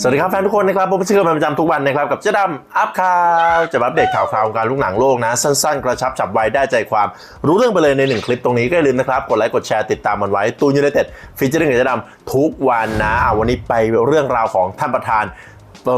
สวัสดีครับแฟนทุกคนนะครับผมเชื่อเป็นประจำทุกวันนะครับกับเจ๊ดำอัพข่าวจะอัปเดตข่าวคราวการลุกหนังโลกนะ สั้นๆ กระชับฉับไวได้ใจความรู้เรื่องไปเลยในหนึ่งคลิปตรงนี้ก็อย่าลืมนะครับ กดไลค์กดแชร์ติดตามมันไว้ตูนยูไนเต็ดฟีเจอร์กับเจ๊ดำทุกวันนะอะวันนี้ไปเรื่องราวของท่านประธาน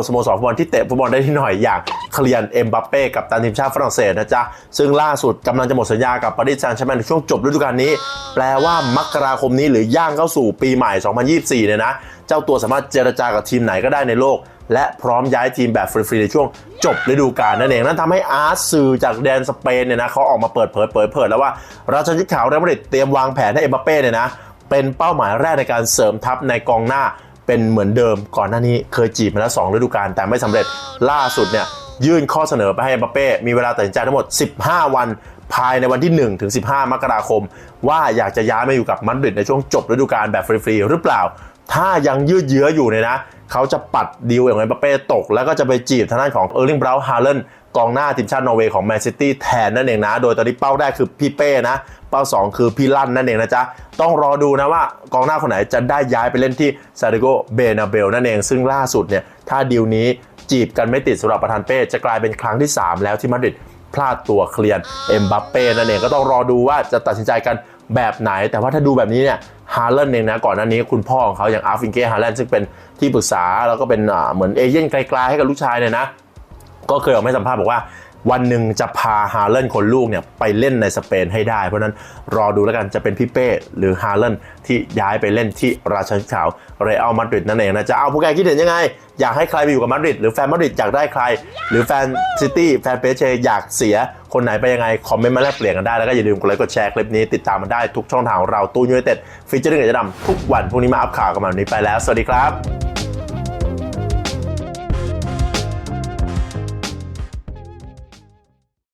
สโมสรฟุตบอลที่เตะฟุตบอลได้ที่หน่อยอย่างเคลียนเอ็มบัปเป้กับตันทีมชาติฝรั่งเศสนะจ๊ะ ซึ่งล่าสุดกำลังจะหมดสัญญากับปารีสแซงต์แชร์แมงในช่วงจบฤดูกาลนี้ แปลว่ามกราคมนี้หรือย่างเข้าสู่ปีใหม่ 2024 เนี่ยนะ เจ้าตัวสามารถเจรจากับทีมไหนก็ได้ในโลก และพร้อมย้ายทีมแบบฟรีๆในช่วงจบฤดูกาลนั่นเอง นั่นทำให้อาร์ตสื่อจากแดนสเปนเนี่ยนะเขาออกมาเปิดเผยเปิดเผยแล้วว่า ราชนิดขาวเรอัลมาดริดเตรียมวางแผนให้เอ็มบัปเป้เนี่ยนะเป็นเป้าหมายแรกในการเสริมทัพในกองหน้า เป็นเหมือนเดิมก่อนหน้านี้เคยจีบมาแล้ว2ฤดูกาลแต่ไม่สำเร็จล่าสุดเนี่ยยื่นข้อเสนอไปให้เอ็มบัปเป้มีเวลาตัดสินใจทั้งหมด 15 วันภายในวันที่1ถึง15 มกราคม ว่าอยากจะย้ายมาอยู่กับมาดริดในช่วงจบฤดูกาลแบบฟรีๆหรือเปล่า ถ้ายังยืดเยื้ออยู่เนี่ยนะ เขาจะปัดดีลอย่างเอ็มบัปเป้ตก แล้วก็จะไปจีบทางด้านของเออร์ลิงบราวน์ฮาเลนกองหน้าทีมชาตินอร์เวย์ของแมนซิตี้แทนนั่นเองนะ โดยตอนนี้เป้าแรกคือพี่เป้นะ เป้า 2 คือพี่ลั่นนั่นเองนะจ๊ะ ต้องรอดูนะว่ากองหน้าคนไหนจะได้ย้ายไปเล่นที่ซาริโกเบนาเบลนั่นเอง ซึ่งล่าสุดเนี่ย ถ้าดีลนี้จีบกันไม่ติดสำหรับประธานเป้ จะกลายเป็นครั้งที่ 3 แล้วที่มาดริดพลาดตัวเคลียนเอ็มบัปเป้นั่นเองก็ต้องรอดูว่าจะตัดสินใจกันแบบไหน แต่ว่าถ้าดูแบบนี้เนี่ย ฮาร์เลนเองนะก่อนหน้านี้คุณพ่อของเขาอย่างอาร์ฟิงเก้ฮาร์เลนซึ่งเป็นที่ปรึกษาแล้วก็เป็นเหมือนเอเย่นไกลๆให้กับลูกชายเนี่ยนะก็เคยออกมาสัมภาษณ์บอกว่า วันหนึ่งจะพาฮาเลนคนลูกเนี่ยไปเล่นในสเปนให้ได้ เพราะนั้นรอดูแล้วกันจะเป็นพี่เป้หรือฮาเลนที่ย้ายไปเล่นที่ราชาขาวเรอัลมาดริดนั่นเองนะจะเอาผู้แกคิดเห็นยังไง อยากให้ใครไปอยู่กับมาดริดหรือแฟนมาดริดอยากได้ใคร หรือแฟนซิตี้แฟนเปเชอยากเสียคนไหนไปยังไง คอมเมนต์มาแลกเปลี่ยนกันได้ แล้วก็อย่าลืมกดไลค์กดแชร์คลิปนี้ติดตามมันได้ทุกช่องทางของเราตู้ยูไนเต็ดฟีเจอร์เรื่องจะดำทุกวันพรุ่งนี้มาอัพข่าวกันแบบนี้ไปแล้ว สวัสดีครับ